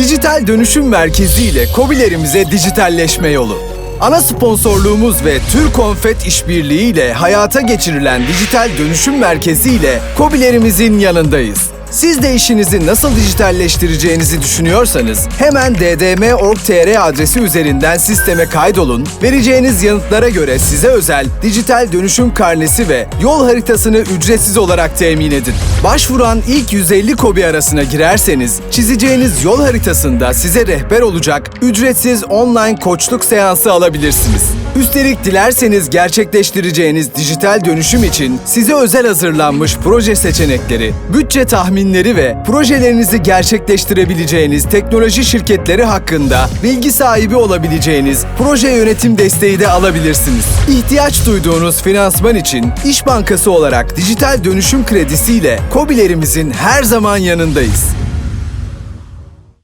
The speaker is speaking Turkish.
Dijital Dönüşüm Merkezi ile KOBİ'lerimize dijitalleşme yolu. Ana sponsorluğumuz ve Tür Konfet işbirliği ile hayata geçirilen Dijital Dönüşüm Merkezi ile KOBİ'lerimizin yanındayız. Siz de işinizi nasıl dijitalleştireceğinizi düşünüyorsanız hemen ddm.org.tr adresi üzerinden sisteme kaydolun. Vereceğiniz yanıtlara göre size özel dijital dönüşüm karnesi ve yol haritasını ücretsiz olarak temin edin. Başvuran ilk 150 kobi arasına girerseniz çizeceğiniz yol haritasında size rehber olacak ücretsiz online koçluk seansı alabilirsiniz. Üstelik dilerseniz gerçekleştireceğiniz dijital dönüşüm için size özel hazırlanmış proje seçenekleri, bütçe tahminleri ve projelerinizi gerçekleştirebileceğiniz teknoloji şirketleri hakkında bilgi sahibi olabileceğiniz proje yönetim desteği de alabilirsiniz. İhtiyaç duyduğunuz finansman için İş Bankası olarak dijital dönüşüm kredisiyle KOBİ'lerimizin her zaman yanındayız.